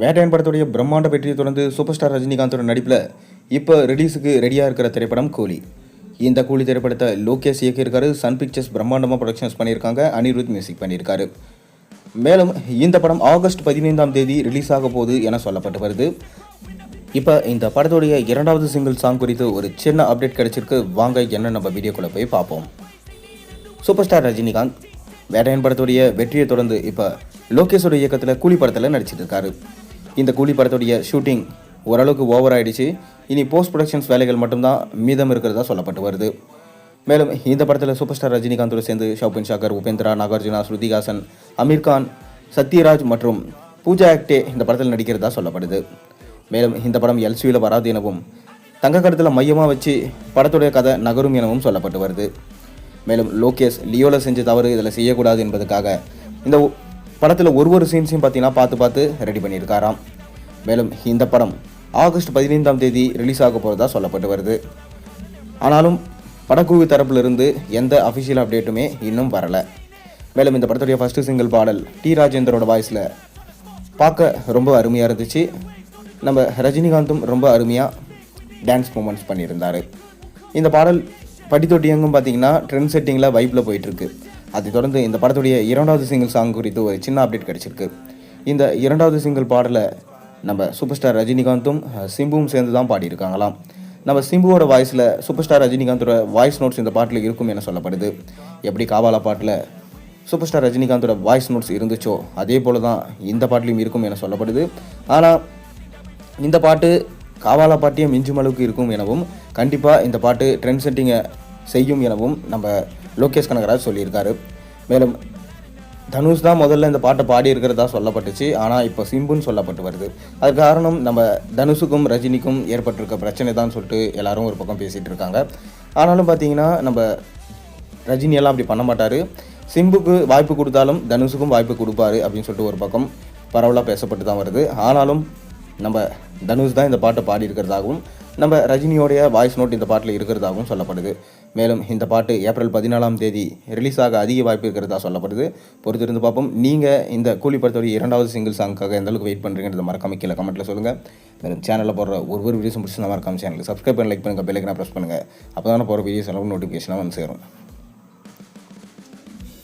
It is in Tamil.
வேட்டையன் படத்துடைய பிரம்மாண்ட வெற்றியை தொடர்ந்து சூப்பர் ஸ்டார் ரஜினிகாந்தோட நடிப்பில் இப்போ ரிலீஸுக்கு ரெடியாக இருக்கிற திரைப்படம் கூலி. இந்த கூலி திரைப்படத்தை லோகேஷ் இயக்கியிருக்காரு சன் பிக்சர்ஸ் பிரம்மாண்டமாக ப்ரொடக்ஷன்ஸ் பண்ணியிருக்காங்க அனிருத் மியூசிக் பண்ணியிருக்காரு. மேலும் இந்த படம் ஆகஸ்ட் பதினைந்தாம் தேதி ரிலீஸ் ஆக போகுது என சொல்லப்பட்டு வருது இப்போ இந்த படத்துடைய இரண்டாவது சிங்கிள் சாங் குறித்து ஒரு சின்ன அப்டேட் கிடைச்சிருக்கு. வாங்க என்ன நம்ம வீடியோக்குள்ளே போய் பார்ப்போம். சூப்பர் ஸ்டார் ரஜினிகாந்த் வேட்டையன் படத்துடைய வெற்றியை தொடர்ந்து இப்போ லோகேஷோட இயக்கத்தில் கூலி படத்தில் நடிச்சிட்டு இருக்காரு. இந்த கூலி படத்துடைய ஷூட்டிங் ஓரளவுக்கு ஓவர் ஆயிடுச்சு. இனி போஸ்ட் ப்ரொடக்ஷன்ஸ் வேலைகள் மட்டும்தான் மீதம் இருக்கிறதா சொல்லப்பட்டு வருது. மேலும் இந்த படத்தில் சூப்பர் ஸ்டார் ரஜினிகாந்தோடு சேர்ந்து ஷவுபின் ஷாக்கர் உபேந்திரா நாகார்ஜுனா ஸ்ருதிகாசன் அமீர்கான் சத்யராஜ் மற்றும் பூஜா ஆக்டே இந்த படத்தில் நடிக்கிறதா சொல்லப்படுது. மேலும் இந்த படம் எல்சியில் வராது எனவும் தங்க கடத்தில் மையமாக வச்சு படத்துடைய கதை நகரும் எனவும் சொல்லப்பட்டு வருது. மேலும் லோகேஷ் லியோவில் செஞ்ச தவறு இதில் செய்யக்கூடாது என்பதுக்காக இந்த படத்தில் ஒரு ஒரு சீன்ஸையும் பார்த்தீங்கன்னா பார்த்து பார்த்து ரெடி பண்ணியிருக்காராம். மேலும் இந்த படம் ஆகஸ்ட் பதினைந்தாம் தேதி ரிலீஸ் ஆக போகிறதா சொல்லப்பட்டு வருது. ஆனாலும் படக்குழு தரப்பிலிருந்து எந்த அஃபிஷியல் அப்டேட்டுமே இன்னும் வரலை. மேலும் இந்த படத்துடைய ஃபஸ்ட்டு சிங்கிள் பாடல் டி ராஜேந்தரோட வாய்ஸில் பார்க்க ரொம்ப அருமையாக இருந்துச்சு. நம்ம ரஜினிகாந்தும் ரொம்ப அருமையாக டான்ஸ் மூமெண்ட்ஸ் பண்ணியிருந்தார். இந்த பாடல் படித்தொட்டியங்கும் பார்த்தீங்கன்னா ட்ரெண்ட் செட்டிங்கில் வைப்பில் போயிட்டுருக்கு அதை தொடர்ந்து இந்த படத்துடைய இரண்டாவது சிங்கிள் சாங் குறித்து ஒரு சின்ன அப்டேட் கிடச்சிருக்கு. இந்த இரண்டாவது சிங்கிள் பாடலை நம்ம சூப்பர் ஸ்டார் ரஜினிகாந்தும் சிம்புவும் சேர்ந்து தான் பாடியிருக்காங்களாம். நம்ம சிம்புவோட வாய்ஸில் சூப்பர் ஸ்டார் ரஜினிகாந்தோட வாய்ஸ் நோட்ஸ் இந்த பாட்டில் இருக்கும் என சொல்லப்படுது. எப்படி காவாலா பாட்டில் சூப்பர் ஸ்டார் ரஜினிகாந்தோட வாய்ஸ் நோட்ஸ் இருந்துச்சோ அதே போல தான் இந்த பாட்டிலையும் இருக்கும் என சொல்லப்படுது. ஆனால் இந்த பாட்டு காவாலா பாட்டியை மிஞ்சும் அளவுக்கு இருக்கும் எனவும் கண்டிப்பாக இந்த பாட்டு ட்ரெண்ட் செட்டிங்கை செய்யும் எனவும் நம்ம லோகேஷ் கனகராஜ் சொல்லியிருக்காரு. மேலும் தனுஷ் தான் முதல்ல இந்த பாட்டை பாடி இருக்கிறதா சொல்லப்பட்டுச்சு. ஆனால் இப்போ சிம்புன்னு சொல்லப்பட்டு வருது. அது காரணம் நம்ம தனுஷுக்கும் ரஜினிக்கும் ஏற்பட்டிருக்க பிரச்சனை தான் சொல்லிட்டு எல்லாரும் ஒரு பக்கம் பேசிகிட்டு இருக்காங்க. ஆனாலும் பார்த்தீங்கன்னா நம்ம ரஜினியெல்லாம் அப்படி பண்ண மாட்டார். சிம்புக்கு வாய்ப்பு கொடுத்தாலும் தனுஷுக்கும் வாய்ப்பு கொடுப்பாரு அப்படின்னு சொல்லிட்டு ஒரு பக்கம் பரவலாக பேசப்பட்டு தான் வருது. ஆனாலும் நம்ம தனுஷ் தான் இந்த பாட்டை பாடி இருக்கிறதாகவும் நம்ம ரஜினியோடைய வாய்ஸ் நோட் இந்த பாட்டில் இருக்கிறதாகவும் சொல்லப்படுது. மேலும் இந்த பாட்டு ஏப்ரல் பதினாலாம் தேதி ரிலீஸ் ஆக அதிக வாய்ப்பு இருக்கிறதா சொல்லப்படுது. பொறுத்திருந்து பார்ப்போம். நீங்கள் இந்த கூலி இரண்டாவது சிங்கிள் சாங்க்காக எந்த அளவுக்கு வெயிட் பண்ணுறீங்கிறத மறக்காம கீழே கமெண்ட்டில் சொல்லுங்கள் மேலும் சேனலில் போடுற ஒரு ஒரு வீடியோஸும் பிடிச்சிருந்தா மறக்காம சேனலுக்கு சப்ஸ்கிரைப் பண்ணி லைக் பண்ணுங்கள் பெல்லைக்கனா ப்ரெஸ் பண்ணுங்கள் அப்போ தானே போகிற வீடியோஸ் எல்லாம் நோட்டிஃபிகேஷனாக வந்து சேரும்.